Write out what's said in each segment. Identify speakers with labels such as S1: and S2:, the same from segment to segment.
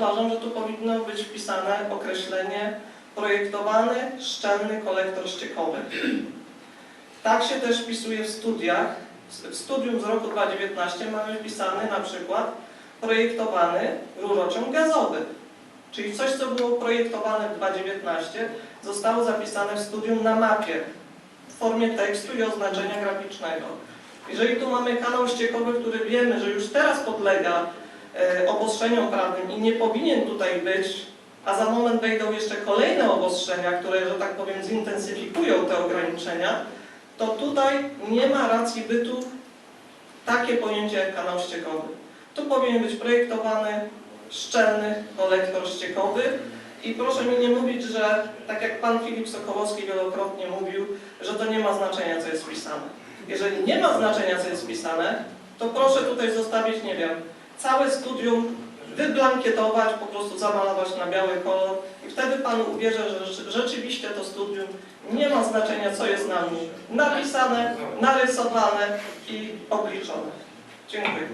S1: uważam, że tu powinno być wpisane określenie projektowany szczelny kolektor ściekowy. Tak się też wpisuje w studiach. W studium z roku 2019 mamy wpisany na przykład projektowany rurociąg gazowy. Czyli coś, co było projektowane w 2019, zostało zapisane w studium na mapie w formie tekstu i oznaczenia graficznego. Jeżeli tu mamy kanał ściekowy, który wiemy, że już teraz podlega obostrzeniom prawnym i nie powinien tutaj być, a za moment wejdą jeszcze kolejne obostrzenia, które, że tak powiem, zintensyfikują te ograniczenia, to tutaj nie ma racji bytu takie pojęcie jak kanał ściekowy. Tu powinien być projektowany szczelny kolektor ściekowy i proszę mi nie mówić, że tak jak pan Filip Sokołowski wielokrotnie mówił, że to nie ma znaczenia, co jest wpisane. Jeżeli nie ma znaczenia, co jest wpisane, to proszę tutaj zostawić, nie wiem, całe studium, wyblankietować, po prostu zamalować na biały kolor i wtedy Pan uwierzy, że rze- rzeczywiście to studium nie ma znaczenia, co jest na nim napisane, narysowane i obliczone. Dziękuję.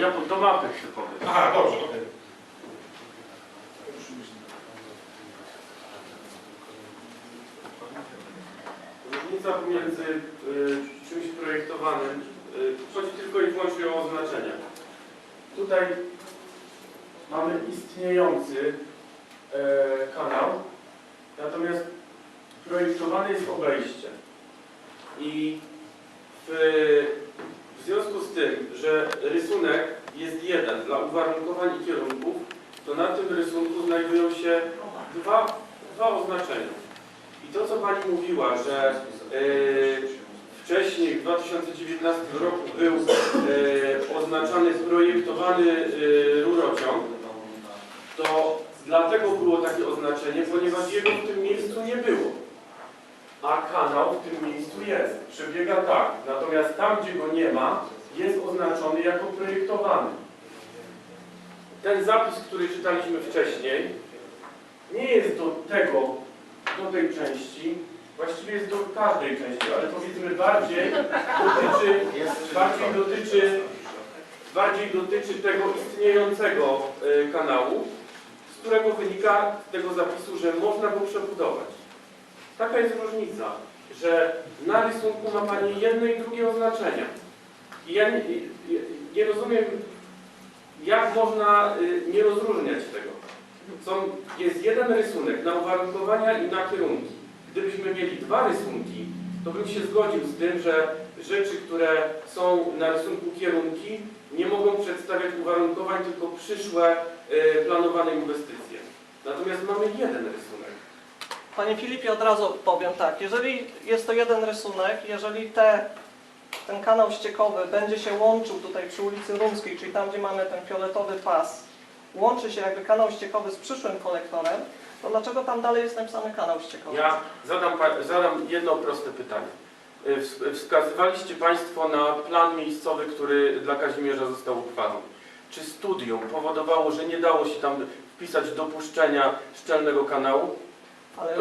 S2: Ja do mapy się powiem.
S3: Aha, dobrze,
S2: Różnica pomiędzy y, czymś projektowanym y, chodzi tylko i wyłącznie o oznaczenia. Tutaj mamy istniejący e, kanał, natomiast projektowane jest obejście. I w, w związku z tym, że rysunek jest jeden dla uwarunkowań i kierunków, to na tym rysunku znajdują się dwa, dwa oznaczenia. I to, co Pani mówiła, że e, wcześniej w 2019 roku był e, oznaczany projektowany e, rurociąg, to dlatego było takie oznaczenie, ponieważ jego w tym miejscu nie było. A kanał w tym miejscu jest. Przebiega tak. Natomiast tam, gdzie go nie ma, jest oznaczony jako projektowany. Ten zapis, który czytaliśmy wcześniej, nie jest do tego, do tej części, właściwie jest do każdej części, ale powiedzmy bardziej dotyczy, bardziej dotyczy, bardziej dotyczy tego istniejącego e, kanału, z którego wynika tego zapisu, że można go przebudować. Taka jest różnica, że na rysunku ma Pani jedno i drugie oznaczenia. I ja nie, nie, nie rozumiem, jak można y, nie rozróżniać tego. Są, jest jeden rysunek na uwarunkowania i na kierunki. Gdybyśmy mieli dwa rysunki, to bym się zgodził z tym, że rzeczy, które są na rysunku kierunki, nie mogą przedstawiać uwarunkowań, tylko przyszłe y, planowane inwestycje. Natomiast mamy jeden rysunek.
S1: Panie Filipie, od razu powiem tak, jeżeli jest to jeden rysunek, jeżeli te, ten kanał ściekowy będzie się łączył tutaj przy ulicy Rumskiej, czyli tam, gdzie mamy ten fioletowy pas, łączy się jakby kanał ściekowy z przyszłym kolektorem, to dlaczego tam dalej jest napisany kanał ściekowy?
S2: Ja zadam, zadam jedno proste pytanie. Y, ws- Wskazywaliście Państwo na plan miejscowy, który dla Kazimierza został uchwalony. Czy studium powodowało, że nie dało się tam wpisać dopuszczenia szczelnego kanału?
S1: Ale,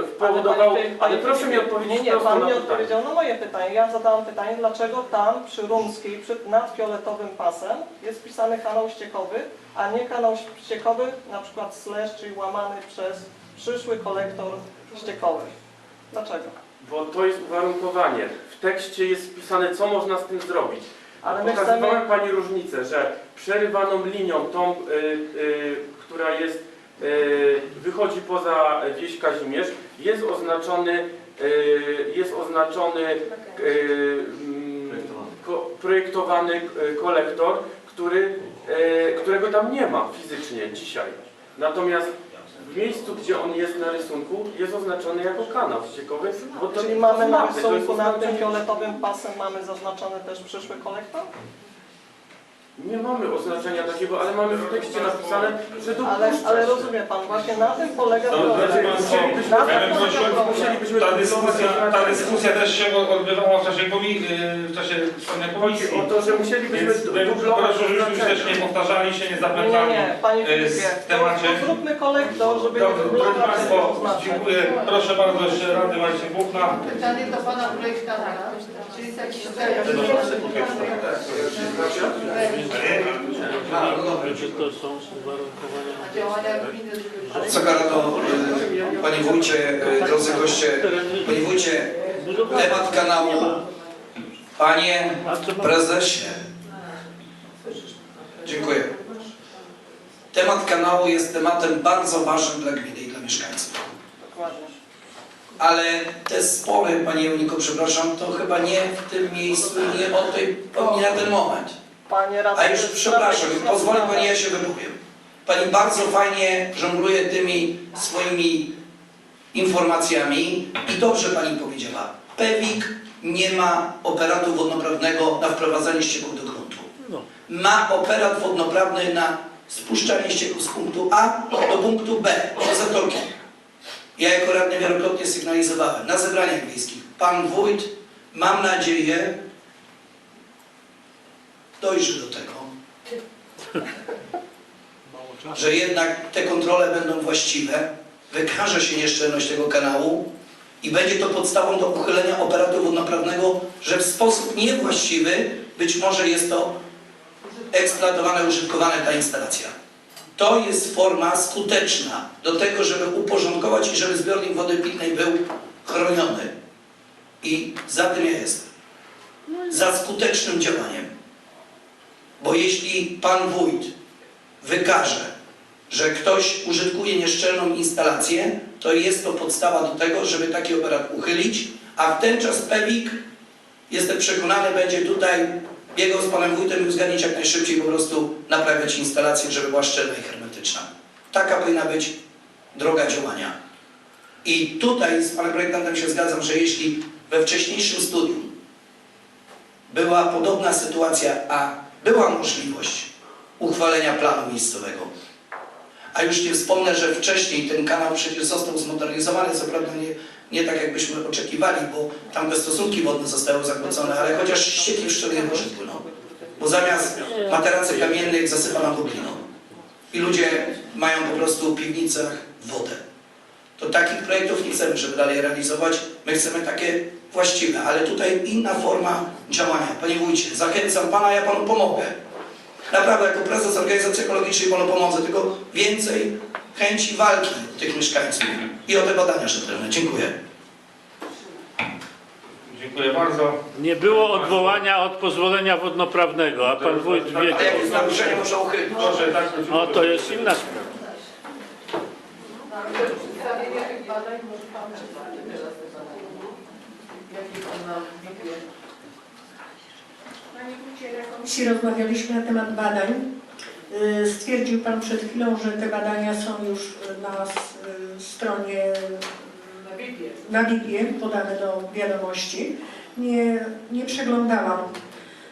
S2: ale
S1: panie
S2: proszę mi odpowiedzieć
S1: Nie, nie, Pan nie odpowiedział na moje pytanie. Ja zadałam pytanie, dlaczego tam przy Rumskiej, przy, nad fioletowym pasem jest wpisany kanał ściekowy, a nie kanał ściekowy, na przykład slash, czyli łamany przez przyszły kolektor ściekowy. Dlaczego?
S2: Bo to jest uwarunkowanie. W tekście jest wpisane, co można z tym zrobić.
S1: Ale
S2: Pokazywałem
S1: chcemy...
S2: Pani różnicę, że przerywaną linią, tą, y, y, która jest, wychodzi poza wieś Kazimierz, jest oznaczony, y, jest oznaczony ko, projektowany kolektor, który, którego tam nie ma fizycznie dzisiaj. Natomiast w miejscu, gdzie on jest na rysunku, jest oznaczony jako kanał ściekowy, bo to
S1: Czyli mamy na rysunku nad tym fioletowym pasem mamy zaznaczony też przyszły kolektor?
S2: Nie mamy oznaczenia takiego, ale mamy w tekście napisane, że
S1: Ale,
S2: dopuszcza
S1: ale
S2: się.
S1: rozumie Pan, właśnie na tym polega
S3: No,
S1: problem.
S3: Państwo,
S1: Na
S3: ja
S1: tym
S3: bym
S1: polega
S3: prosił,
S1: problem.
S2: musielibyśmy
S3: ta dyskusja, ta dyskusja też się odbywała w czasie komi, yy, w czasie komisji.
S2: o to, że musielibyśmy
S3: Więc
S2: dublować
S3: proszę, żebyśmy też nie
S2: oznaczenia.
S3: powtarzali się, nie
S1: Nie,
S3: zapętlali.
S1: nie, Panie
S3: e,
S1: Filipie,
S3: w temacie.
S1: to zróbmy kolektor, żeby nie
S3: Dobrze, drodzy
S1: dublować
S3: Państwo,
S1: oznaczeń.
S3: dziękuję. Proszę bardzo jeszcze Rady Marcin Buchna.
S4: Pytanie do pana projektanta, czy jest jakiś
S5: Czy to są uwarunkowania?
S6: Co kara to, y, panie wójcie, y, drodzy goście, panie wójcie, temat kanału, panie prezesie. Dziękuję. Temat kanału jest tematem bardzo ważnym dla gminy i dla mieszkańców. Ale te spory, panie Uniko, przepraszam, to chyba nie w tym miejscu, nie o tej, nie na ten moment.
S1: Panie radny,
S6: A już przepraszam,
S1: sprawa.
S6: Pani, ja się wypowiem. Pani bardzo fajnie żongluje tymi swoimi informacjami i dobrze Pani powiedziała. PEWIK nie ma operatu wodnoprawnego na wprowadzanie ścieków do gruntu.
S5: No.
S6: Ma operat wodnoprawny na spuszczanie ścieków z punktu A do punktu B, do zatoki. Ja jako radny wielokrotnie sygnalizowałem na zebraniach wiejskich. Pan wójt, mam nadzieję, dojrzy do tego, że jednak te kontrole będą właściwe, wykaże się nieszczelność tego kanału i będzie to podstawą do uchylenia operatu wodnoprawnego, że w sposób niewłaściwy być może jest to eksploatowane, użytkowane ta instalacja. To jest forma skuteczna do tego, żeby uporządkować i żeby zbiornik wody pitnej był chroniony. I za tym ja jestem. Za skutecznym działaniem. Bo jeśli pan wójt wykaże, że ktoś użytkuje nieszczelną instalację, to jest to podstawa do tego, żeby taki operat uchylić, a w ten czas PEWIK, jestem przekonany, będzie tutaj biegał z panem wójtem i uzgadnić jak najszybciej po prostu naprawiać instalację, żeby była szczelna i hermetyczna. Taka powinna być droga działania. I tutaj z panem projektantem się zgadzam, że jeśli we wcześniejszym studium była podobna sytuacja, a była możliwość uchwalenia planu miejscowego. A już nie wspomnę, że wcześniej ten kanał przecież został zmodernizowany, co prawda nie, nie tak jakbyśmy oczekiwali, bo tam stosunki wodne zostały zakłócone, ale chociaż ścieki szczelnie może płyną. Bo zamiast materacy kamiennych zasypano gobliną. I ludzie mają po prostu w piwnicach wodę. To takich projektów nie chcemy, żeby dalej realizować. My chcemy takie właściwe, ale tutaj inna forma działania. Panie wójcie, zachęcam Pana, ja Panu pomogę. Naprawdę, jako prezes organizacji ekologicznej Panu pomogę, tylko więcej chęci walki tych mieszkańców i o te badania rzetelne. Dziękuję.
S3: Dziękuję bardzo.
S5: Nie było odwołania od pozwolenia wodnoprawnego, a pan wójt
S6: A jak
S5: wiedział.
S6: jest naruszenie, muszę uchylić.
S3: Proszę, tak,
S5: O, to jest inna sprawa.
S4: Przedstawienie tych badań może pan przedstawić teraz te badania. Jakie pan nam wywie?
S7: Panie Wójcie, na komisji rozmawialiśmy na temat badań. Y, Stwierdził Pan przed chwilą, że te badania są już na y, stronie,
S4: Na Biblię.
S7: podane do wiadomości. Nie, nie przeglądałam.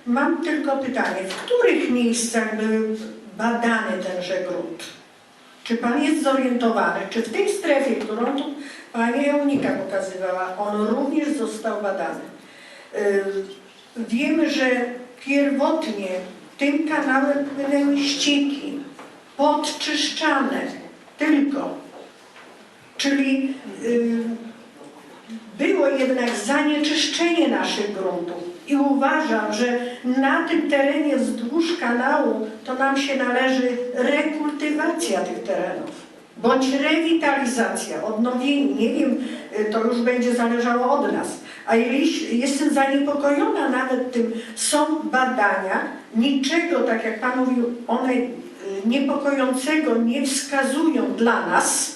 S7: Mam tylko pytanie, w których miejscach był badany tenże grunt? Czy Pan jest zorientowany, czy w tej strefie, którą tu Pani Eunika pokazywała, on również został badany? Wiemy, że pierwotnie tym kanałem płynęły ścieki podczyszczane tylko. Czyli było jednak zanieczyszczenie naszych gruntów. I uważam, że na tym terenie wzdłuż kanału to nam się należy rekultywacja tych terenów. Bądź rewitalizacja, odnowienie, nie wiem, y, to już będzie zależało od nas. A jestem zaniepokojona nawet tym, są badania, niczego, tak jak Pan mówił, one y, niepokojącego nie wskazują dla nas,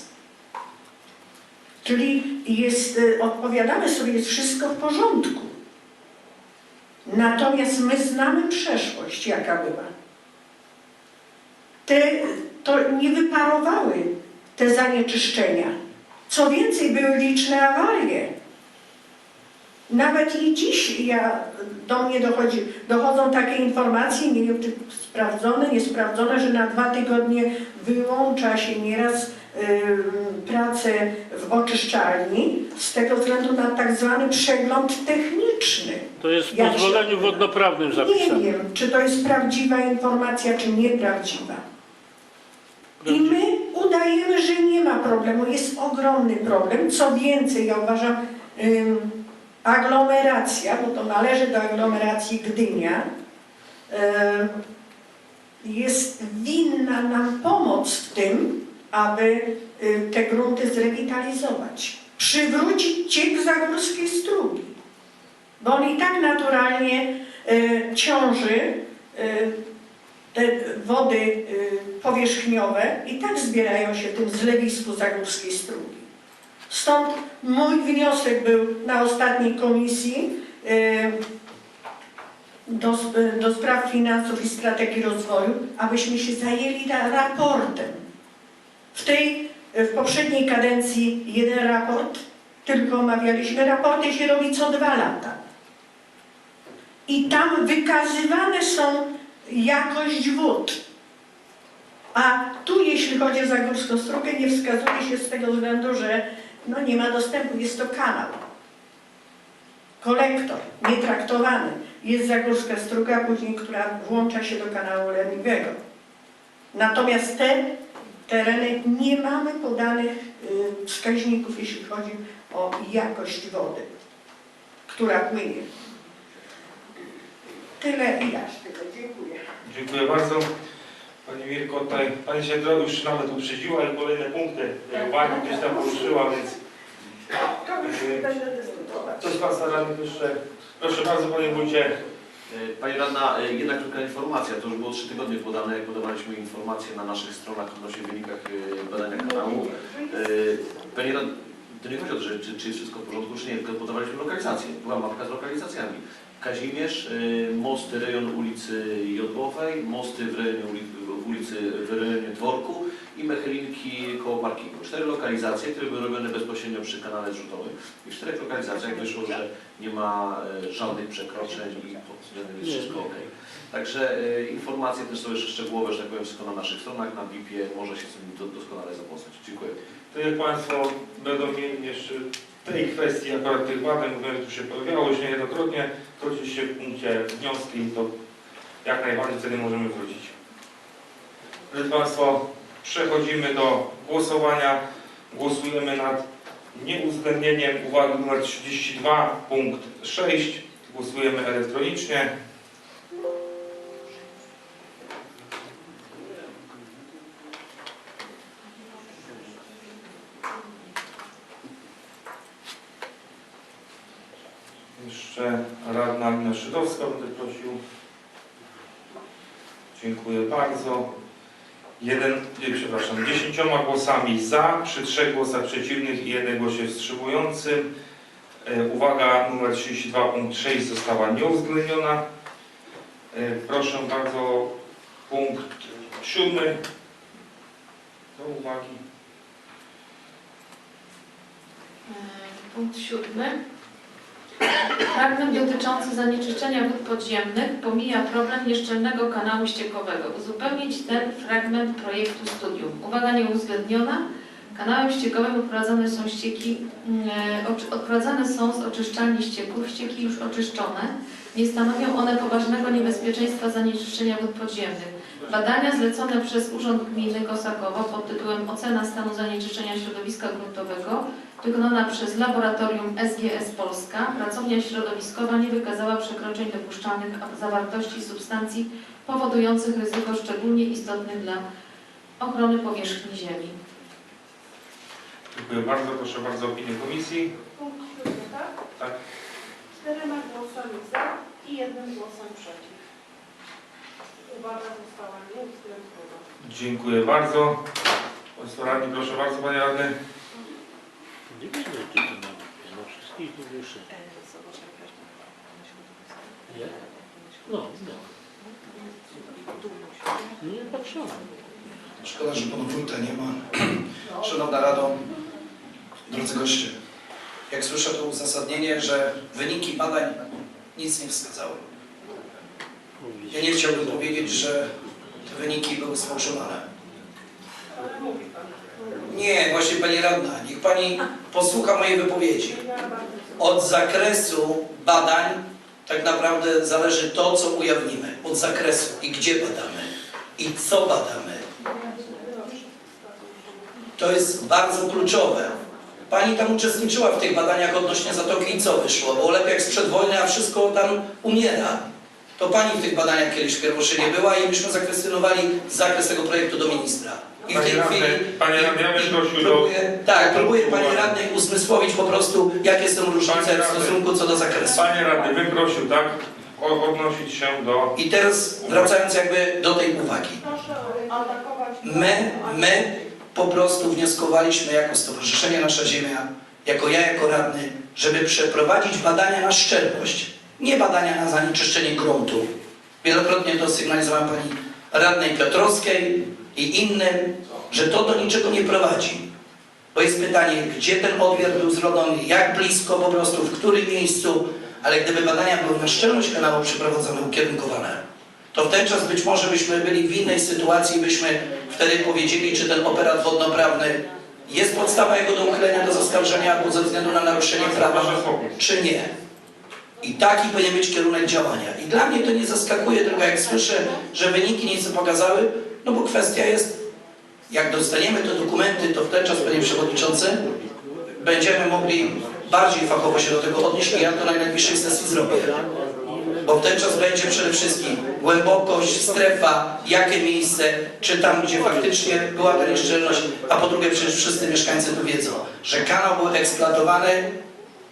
S7: czyli jest, y, odpowiadamy sobie, jest wszystko w porządku. Natomiast my znamy przeszłość, jaka była. Te, to nie wyparowały te zanieczyszczenia. Co więcej, były liczne awarie. Nawet i dziś ja, do mnie dochodzi, dochodzą takie informacje, nie wiem czy sprawdzone, niesprawdzone, że na dwa tygodnie wyłącza się nieraz pracę w oczyszczalni z tego względu na tak zwany przegląd techniczny.
S5: To jest w
S7: się-
S5: pozwoleniu wodnoprawnym
S7: Nie
S5: zapisane.
S7: wiem, czy to jest prawdziwa informacja, czy nieprawdziwa. I my udajemy, że nie ma problemu. Jest ogromny problem. Co więcej, ja uważam, ym, aglomeracja, bo to należy do aglomeracji Gdynia, jest winna nam pomoc w tym, aby te grunty zrewitalizować. Przywrócić ciek Zagórskiej Strugi. Bo on i tak naturalnie y, ciąży y, te wody y, powierzchniowe i tak zbierają się w tym zlewisku Zagórskiej Strugi. Stąd mój wniosek był na ostatniej komisji y, do, do spraw finansów i strategii rozwoju, abyśmy się zajęli ra- raportem. W tej, w poprzedniej kadencji jeden raport, tylko omawialiśmy, raporty się robi co dwa lata. I tam wykazywane są jakość wód. A tu, jeśli chodzi o Zagórską Strugę, nie wskazuje się z tego względu, że no, nie ma dostępu, jest to kanał. Kolektor, nietraktowany. Jest Zagórska Struga, później, która włącza się do kanału leniwego. Natomiast te tereny nie mamy podanych y, wskaźników, jeśli chodzi o jakość wody, która płynie. Tyle i ja. Dziękuję.
S3: Dziękuję bardzo. Pani Mirko, tutaj Pani się trochę już nawet uprzedziła i kolejne punkty e, uwagi gdzieś tam poruszyła, więc
S7: dyskutować.
S3: coś Pan radnych jeszcze. Proszę bardzo Panie Wójcie.
S8: E, Pani Radna, e, jednak krótka informacja. To już było trzy tygodnie podane, jak podawaliśmy informacje na naszych stronach odnośnie wynikach e, badania kanału. E, Pani Radna, to nie chodzi o to, że, czy, czy jest wszystko w porządku, czy nie, tylko podawaliśmy lokalizację. Była mapka z lokalizacjami. Kazimierz, e, mosty, rejon ulicy Jodłowej, mosty w rejonie ulicy, w rejonie Dworku i Mechelinki koło parkingu. Cztery lokalizacje, które były robione bezpośrednio przy kanale zrzutowym. I w czterech lokalizacjach wyszło, że nie ma e, żadnych przekroczeń i pod względem jest wszystko ok. Także e, informacje też są jeszcze szczegółowe, że tak powiem, wszystko na naszych stronach, na BIP-ie, może się z do, doskonale zapoznać. Dziękuję.
S3: To jak Państwo będą mieli jeszcze tej kwestii akurat tych badań, mówiłem, tu się pojawiało już niejednokrotnie, to oczywiście w punkcie wnioski, to jak najbardziej wtedy możemy wrócić. Drodzy Państwo, przechodzimy do głosowania. Głosujemy nad nieuwzględnieniem uwagi numer 32, punkt 6. Głosujemy elektronicznie. Dziękuję bardzo. Jeden, przepraszam, dziesięcioma głosami za, przy trzech głosach przeciwnych i jednym głosie wstrzymującym. E, Uwaga numer 32 punkt 6 została nieuwzględniona. E, Proszę bardzo, punkt siódmy. Do uwagi.
S9: E, Punkt siódmy. Fragment dotyczący zanieczyszczenia wód podziemnych pomija problem nieszczelnego kanału ściekowego. Uzupełnić ten fragment projektu studium. Uwaga nieuwzględniona. Kanałem ściekowym odprowadzane są ścieki, mm, e, odprowadzane są z oczyszczalni ścieków ścieki już oczyszczone. Nie stanowią one poważnego niebezpieczeństwa zanieczyszczenia wód podziemnych. Badania zlecone przez Urząd Gminy Kosakowo pod tytułem Ocena stanu zanieczyszczenia środowiska gruntowego wykonana przez laboratorium SGS Polska, pracownia środowiskowa nie wykazała przekroczeń dopuszczalnych zawartości substancji powodujących ryzyko szczególnie istotne dla ochrony powierzchni ziemi.
S3: Dziękuję bardzo. Proszę bardzo o opinię komisji.
S4: Punkt siódmy, tak?
S3: Tak.
S4: Czterema głosami za i jednym głosem przeciw. Uwaga została nieuwzględniona.
S3: Dziękuję bardzo. Państwo radni, proszę bardzo Panie Radny.
S5: Nie widać, gdzie to ma być. Na wszystkich wyższych. Nie? No, no. Nie patrzyłem.
S6: Szkoda, że pana wójta nie ma. Szanowna Rado, drodzy goście, jak słyszę to uzasadnienie, że wyniki badań nic nie wskazały. Ja nie chciałbym powiedzieć, że te wyniki były sfałszowane. Nie, właśnie Pani Radna, Pani posłucha mojej wypowiedzi. Od zakresu badań tak naprawdę zależy to, co ujawnimy. Od zakresu i gdzie badamy i co badamy. To jest bardzo kluczowe. Pani tam uczestniczyła w tych badaniach odnośnie Zatoki i co wyszło? Bo lepiej jak sprzed wojny, a wszystko tam umiera. To Pani w tych badaniach kiedyś w Pierwoszynie była i myśmy zakwestionowali zakres tego projektu do ministra. I w
S3: Panie
S6: tej chwili...
S3: radny, panie radny, ja bym prosił do...
S6: próbuję, Tak, próbuję Pani Radnej uzmysłowić po prostu, jakie są
S3: Panie
S6: różnice w
S3: radny.
S6: stosunku co do zakresu.
S3: Panie radny, bym prosił, tak, o- odnosić się do...
S6: I teraz wracając jakby do tej uwagi. My, my po prostu wnioskowaliśmy jako Stowarzyszenie Nasza Ziemia, jako ja, jako radny, żeby przeprowadzić badania na szczelność, nie badania na zanieczyszczenie gruntu. Wielokrotnie to sygnalizowałem pani radnej Piotrowskiej i innym, że to do niczego nie prowadzi. Bo jest pytanie, gdzie ten odwier był zrobiony, jak blisko po prostu, w którym miejscu, ale gdyby badania były na szczelność kanału przeprowadzone, ukierunkowane, to w ten czas być może byśmy byli w innej sytuacji, byśmy wtedy powiedzieli, czy ten operat wodnoprawny jest podstawa jego do uchylenia do zaskarżenia albo ze względu na naruszenie prawa, czy nie. I taki powinien być kierunek działania. I dla mnie to nie zaskakuje, tylko jak słyszę, że wyniki nie pokazały, no bo kwestia jest, jak dostaniemy te dokumenty, to w ten czas, panie przewodniczący, będziemy mogli bardziej fachowo się do tego odnieść i ja to na najbliższej sesji zrobię. Bo w ten czas będzie przede wszystkim głębokość, strefa, jakie miejsce, czy tam, gdzie faktycznie była ta nieszczelność, a po drugie przecież wszyscy mieszkańcy tu wiedzą, że kanał był eksploatowany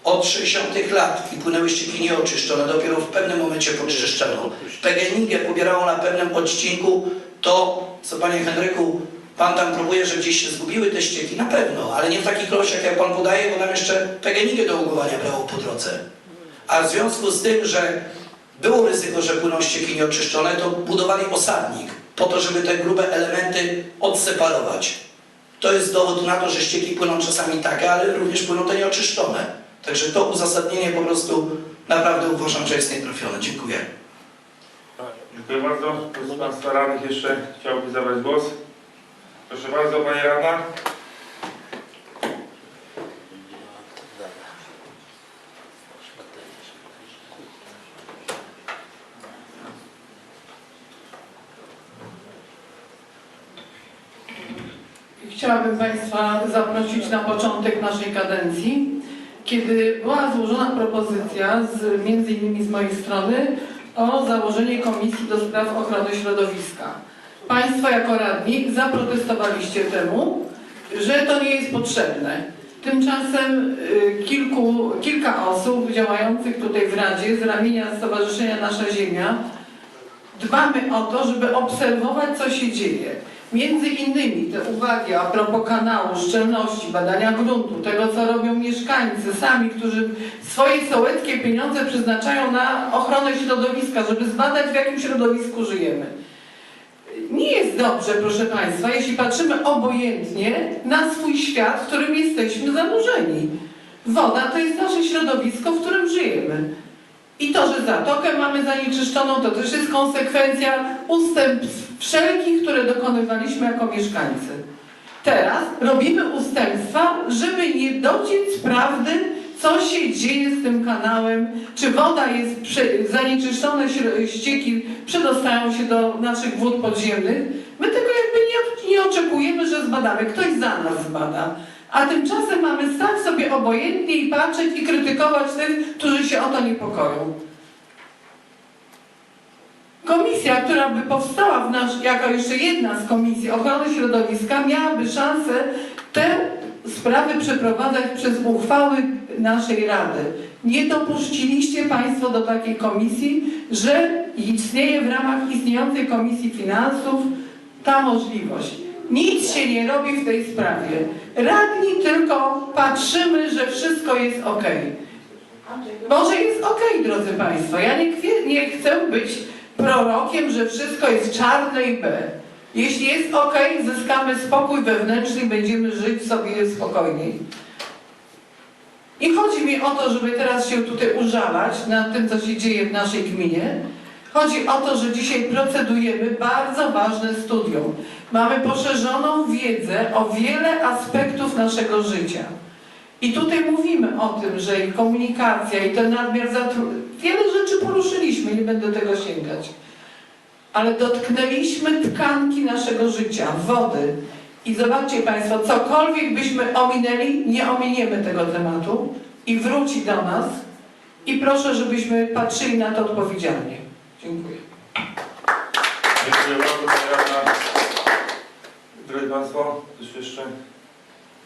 S6: od 60 lat i płynęły ścieki nieoczyszczone, dopiero w pewnym momencie podczyszczono. PGNiG pobierało na pewnym odcinku to, co panie Henryku, pan tam próbuje, że gdzieś się zgubiły te ścieki, na pewno, ale nie w takich ilościach, jak pan podaje, bo nam jeszcze PGNiG do ugowania brało po drodze. A w związku z tym, że było ryzyko, że płyną ścieki nieoczyszczone, to budowali osadnik po to, żeby te grube elementy odseparować. To jest dowód na to, że ścieki płyną czasami takie, ale również płyną te nieoczyszczone. Także to uzasadnienie po prostu naprawdę uważam, że jest nietrafione. Dziękuję.
S3: Dziękuję bardzo. Ktoś z Państwa radnych jeszcze chciałby zabrać głos? Proszę bardzo, Pani Radna.
S4: Chciałabym Państwa zaprosić na początek naszej kadencji, kiedy była złożona propozycja, z, między innymi z mojej strony, o założenie Komisji do Spraw Ochrony Środowiska. Państwo jako radni zaprotestowaliście temu, że to nie jest potrzebne. Tymczasem y, kilku, kilka osób działających tutaj w Radzie z ramienia Stowarzyszenia Nasza Ziemia dbamy o to, żeby obserwować, co się dzieje. Między innymi te uwagi a propos kanału, szczelności, badania gruntu, tego co robią mieszkańcy sami, którzy swoje sołeckie pieniądze przeznaczają na ochronę środowiska, żeby zbadać w jakim środowisku żyjemy. Nie jest dobrze, proszę Państwa, jeśli patrzymy obojętnie na swój świat, w którym jesteśmy zanurzeni. Woda to jest nasze środowisko, w którym żyjemy. I to, że zatokę mamy zanieczyszczoną, to też jest konsekwencja ustępstw wszelkich, które dokonywaliśmy jako mieszkańcy. Teraz robimy ustępstwa, żeby nie dociec prawdy, co się dzieje z tym kanałem, czy woda jest zanieczyszczone, ścieki przedostają się do naszych wód podziemnych. My tego jakby nie, nie oczekujemy, że zbadamy. Ktoś za nas zbada. A tymczasem mamy stać sobie obojętnie i patrzeć i krytykować tych, którzy się o to niepokoją. Komisja, która by powstała w nasz, jako jeszcze jedna z komisji ochrony środowiska, miałaby szansę tę sprawę przeprowadzać przez uchwały naszej Rady. Nie dopuściliście Państwo do takiej komisji, że istnieje w ramach istniejącej Komisji Finansów ta możliwość. Nic się nie robi w tej sprawie. Radni tylko patrzymy, że wszystko jest ok. Może jest ok, drodzy Państwo. Ja nie, nie chcę być prorokiem, że wszystko jest czarne i B. Jeśli jest ok, zyskamy spokój wewnętrzny i będziemy żyć sobie spokojniej. I chodzi mi o to, żeby teraz się tutaj użalać nad tym, co się dzieje w naszej gminie. Chodzi o to, że dzisiaj procedujemy bardzo ważne studium. Mamy poszerzoną wiedzę o wiele aspektów naszego życia. I tutaj mówimy o tym, że i komunikacja, i ten nadmiar zatrudnienia, wiele rzeczy poruszyliśmy, nie będę tego sięgać. Ale dotknęliśmy tkanki naszego życia, wody. I zobaczcie Państwo, cokolwiek byśmy ominęli, nie ominiemy tego tematu i wróci do nas. I proszę, żebyśmy patrzyli na to odpowiedzialnie. Dziękuję.
S3: Dziękuję bardzo, Pani Radna. Drodzy Państwo, coś jeszcze?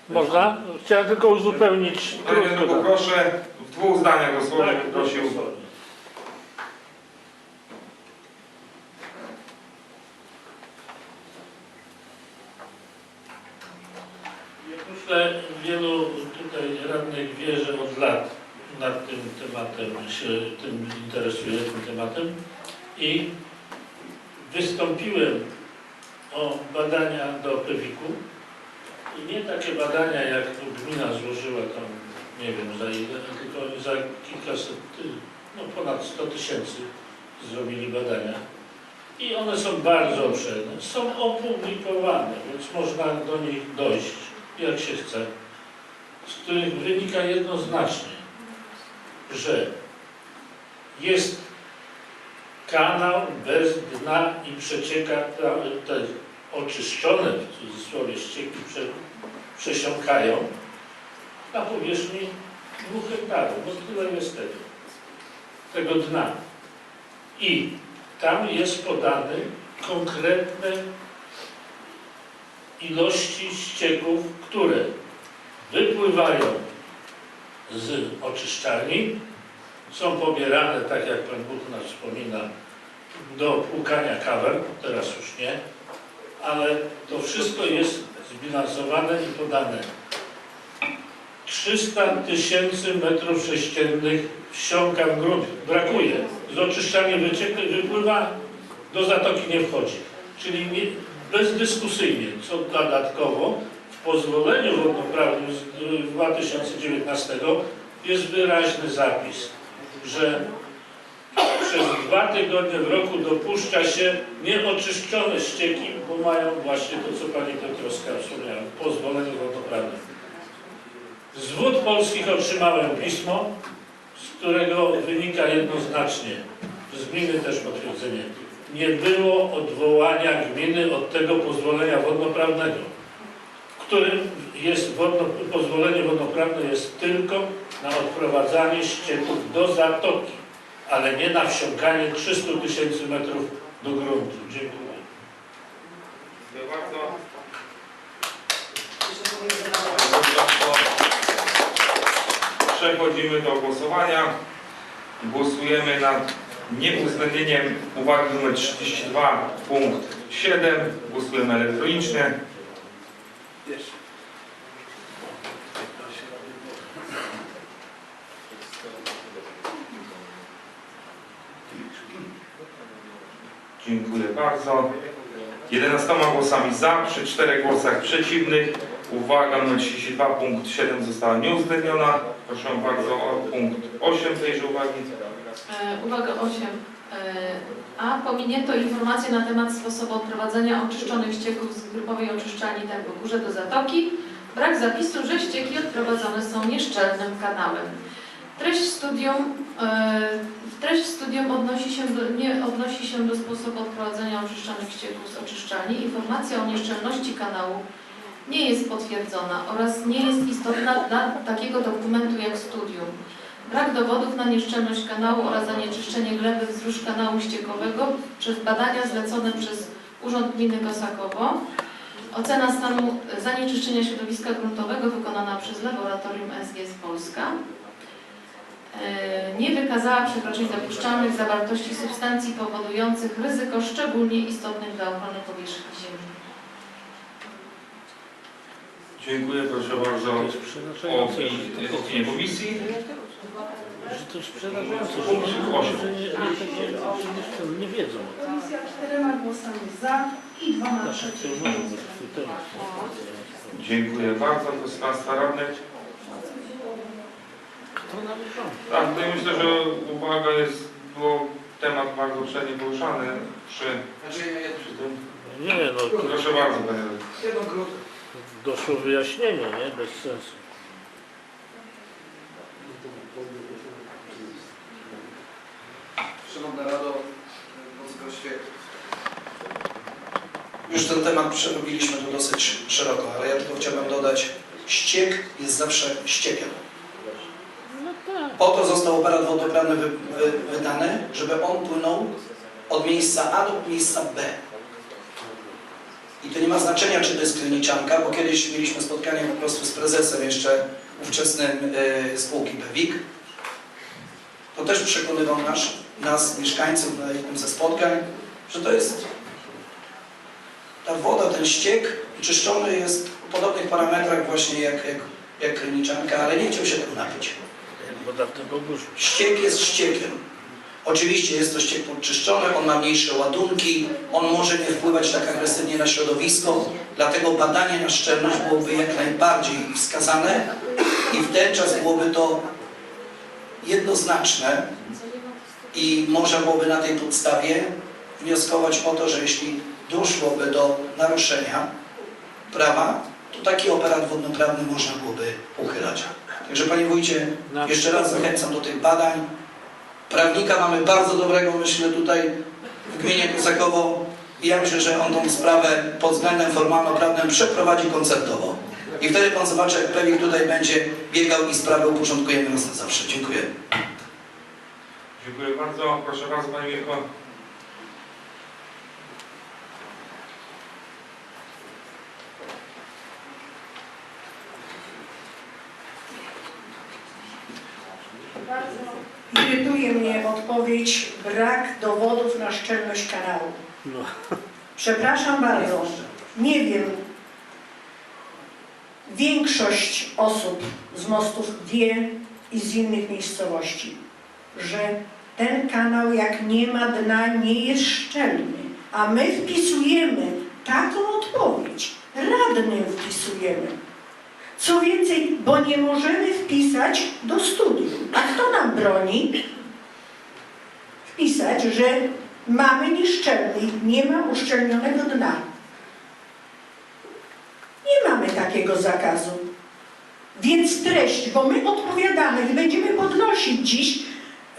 S5: Można? Chciałem tylko uzupełnić.
S3: Panie Radny,
S5: krótko.
S3: poproszę w dwóch zdaniach dosłownie
S5: Tak,
S3: prosił.
S5: dosłownie. Ja myślę, wielu tutaj radnych wie, że od lat nad tym tematem się tym interesuje, tym tematem i wystąpiłem o badania do PEWIK-u i nie takie badania, jak tu gmina złożyła tam, nie wiem za ile, tylko za kilkaset, no ponad 100 tysięcy zrobili badania. I one są bardzo obszerne, są opublikowane, więc można do nich dojść, jak się chce, z których wynika jednoznacznie, że jest kanał bez dna i przecieka, te oczyszczone w cudzysłowie ścieki prze, przesiąkają na powierzchni dwóch hektarów, bo tyle jest tego, tego dna. I tam jest podane konkretne ilości ścieków, które wypływają z oczyszczalni, są pobierane, tak jak Pan Buchna wspomina, do płukania kawer, teraz już nie, ale to wszystko jest zbilansowane i podane. 300 tysięcy metrów sześciennych wsiąka w grunt, brakuje. Z oczyszczalni wycieka, wypływa, do zatoki nie wchodzi. Czyli nie, bezdyskusyjnie, co dodatkowo w pozwoleniu wodnoprawnym z y, 2019 jest wyraźny zapis, że przez dwa tygodnie w roku dopuszcza się nieoczyszczone ścieki, bo mają właśnie to, co Pani Piotrowska wspomniała, pozwolenie wodnoprawne. Z wód polskich otrzymałem pismo, z którego wynika jednoznacznie, z gminy też potwierdzenie, nie było odwołania gminy od tego pozwolenia wodnoprawnego, którym jest wodno, pozwolenie wodnoprawne jest tylko na odprowadzanie ścieków do zatoki, ale nie na wsiąkanie 300 tysięcy metrów do gruntu. Dziękuję.
S3: Dziękuję bardzo. Przechodzimy do głosowania. Głosujemy nad nieuwzględnieniem uwagi nr 32 punkt 7. Głosujemy elektronicznie. Dziękuję bardzo. 11 głosami za, przy 4 głosach przeciwnych. Uwaga nr 32 punkt 7 została nieuwzględniona. Proszę bardzo o punkt 8 tejże uwagi.
S9: E, Uwaga 8. E, A. Pominięto informacje na temat sposobu odprowadzania oczyszczonych ścieków z grupowej oczyszczalni Targogórze do zatoki. Brak zapisu, że ścieki odprowadzone są nieszczelnym kanałem. Treść studium, e, treść studium odnosi się do, nie odnosi się do sposobu odprowadzania oczyszczonych ścieków z oczyszczalni. Informacja o nieszczelności kanału nie jest potwierdzona oraz nie jest istotna dla takiego dokumentu jak studium. Brak dowodów na nieszczelność kanału oraz zanieczyszczenie gleby wzdłuż kanału ściekowego przez badania zlecone przez Urząd Gminy Kosakowo. Ocena stanu zanieczyszczenia środowiska gruntowego wykonana przez laboratorium SGS Polska. E, Nie wykazała przekroczeń dopuszczalnych zawartości substancji powodujących ryzyko szczególnie istotnych dla ochrony powierzchni ziemi.
S3: Dziękuję, proszę bardzo o opinię komisji.
S5: Że to jest przerażające, że ludzie
S3: osiem.
S5: że nie, nie, nie, nie, nie wiedzą.
S10: Komisja czterema głosami za i dwoma
S5: Tak,
S10: przeciw.
S5: to może być twój temat.
S3: Dziękuję bardzo. Proszę Państwa radnych. Tak, tutaj myślę, że uwaga jest, było temat bardzo obszernie poruszany przy, przy tym.
S5: Nie, no
S3: Proszę bardzo, panie
S5: doszło wyjaśnienie, nie? Bez sensu.
S6: Szanowna Rado, Polskoście. Już ten temat przerobiliśmy tu dosyć szeroko, ale ja tylko chciałbym dodać, ściek jest zawsze ściekiem. Po to został operat wodoprawny wy, wy, wydany, żeby on płynął od miejsca A do miejsca B. I to nie ma znaczenia, czy to jest kliniczanka, bo kiedyś mieliśmy spotkanie po prostu z prezesem jeszcze ówczesnym y, spółki Pewik. To też przekonywał nas, nas, mieszkańców na jednym ze spotkań, że to jest ta woda, ten ściek czyszczony jest w podobnych parametrach właśnie jak, jak, jak kryniczanka, ale nie chciał się tego napić. Ściek jest ściekiem. Oczywiście jest to ściek podczyszczony, on ma mniejsze ładunki, on może nie wpływać tak agresywnie na środowisko, dlatego badanie na szczelność byłoby jak najbardziej wskazane i w ten czas byłoby to jednoznaczne i można byłoby na tej podstawie wnioskować o to, że jeśli doszłoby do naruszenia prawa, to taki operat wodnoprawny można byłoby uchylać. Także Panie Wójcie, jeszcze raz zachęcam do tych badań. Prawnika mamy bardzo dobrego, myślę, tutaj w gminie Kosakowo i ja myślę, że on tą sprawę pod względem formalno-prawnym przeprowadzi koncertowo. I wtedy Pan zobaczy, jak Pewik tutaj będzie biegał i sprawę uporządkujemy raz na zawsze. Dziękuję.
S3: Dziękuję bardzo. Proszę bardzo, Panie Mirko.
S10: Bardzo
S7: Irytuje mnie odpowiedź brak dowodów na szczelność kanału.
S5: No.
S7: Przepraszam bardzo, nie wiem. Większość osób z mostów wie i z innych miejscowości, że ten kanał jak nie ma dna nie jest szczelny, a my wpisujemy taką odpowiedź, radnym wpisujemy. Co więcej, bo nie możemy wpisać do studium. A kto nam broni? Wpisać, że mamy nieszczelny, nie ma uszczelnionego dna. Nie mamy takiego zakazu. Więc treść, bo my odpowiadamy i będziemy podnosić dziś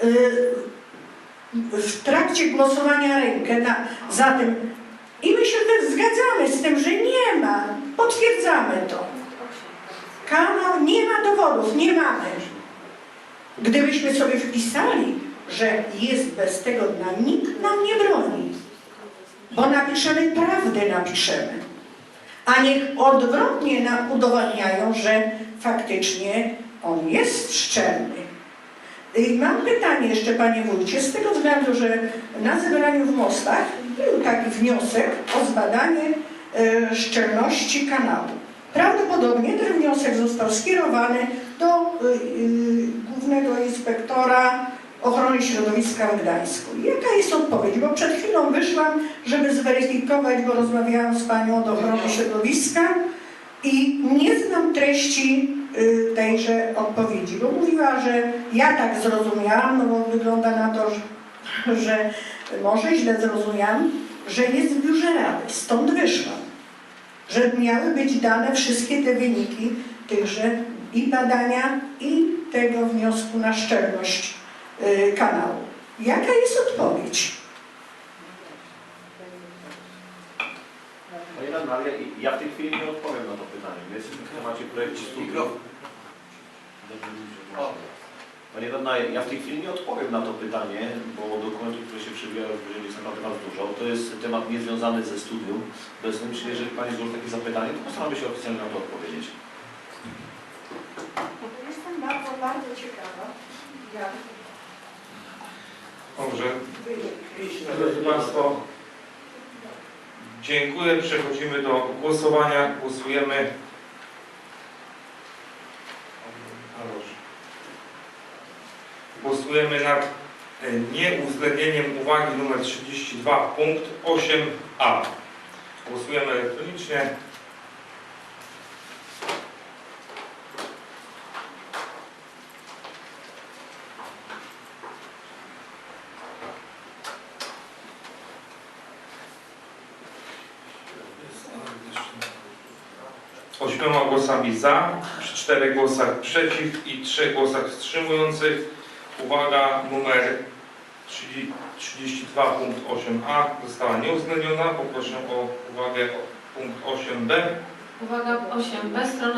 S7: yy, w trakcie głosowania rękę na, za tym i my się też zgadzamy z tym, że nie ma, potwierdzamy to. Kanał nie ma dowodów, nie mamy. Gdybyśmy sobie wpisali, że jest bez tego dna, nikt nam nie broni. Bo napiszemy prawdę, napiszemy. A niech odwrotnie nam udowadniają, że faktycznie on jest szczelny. I mam pytanie jeszcze, Panie Wójcie, z tego względu, że na zebraniu w Mostach był taki wniosek o zbadanie e, szczelności kanału. Prawdopodobnie ten wniosek został skierowany do y, y, Głównego Inspektora Ochrony Środowiska w Gdańsku. Jaka jest odpowiedź? Bo przed chwilą wyszłam, żeby zweryfikować, bo rozmawiałam z Panią od Ochrony Środowiska i nie znam treści y, tejże odpowiedzi, bo mówiła, że ja tak zrozumiałam, no bo wygląda na to, że, że może źle zrozumiałam, że jest w biurze rady, stąd wyszłam że miały być dane wszystkie te wyniki tychże i badania, i tego wniosku na szczelność y, kanału. Jaka jest odpowiedź?
S8: Panie Radny, ale ja, w tej chwili nie odpowiem na to pytanie. Jesteśmy w temacie projektu studiów. Panie Radna, ja w tej chwili nie odpowiem na to pytanie, bo dokumentów, które się przewijają w Wydziale jest naprawdę bardzo dużo. To jest temat niezwiązany ze studium. Obecnym, czyli jeżeli Pani złoży takie zapytanie, to postaramy się oficjalnie na to odpowiedzieć.
S7: Jestem bardzo, bardzo ciekawa, jak
S3: Dobrze. Drodzy Państwo, dziękuję. Przechodzimy do głosowania. Głosujemy. Głosujemy nad e, nieuwzględnieniem uwagi nr 32 punkt 8a. Głosujemy elektronicznie. Głosami za, przy czterech głosach przeciw i trzech głosach wstrzymujących. Uwaga numer 30 32.8a została nieuwzględniona. Poproszę o uwagę punkt 8b.
S9: Uwaga 8b, strona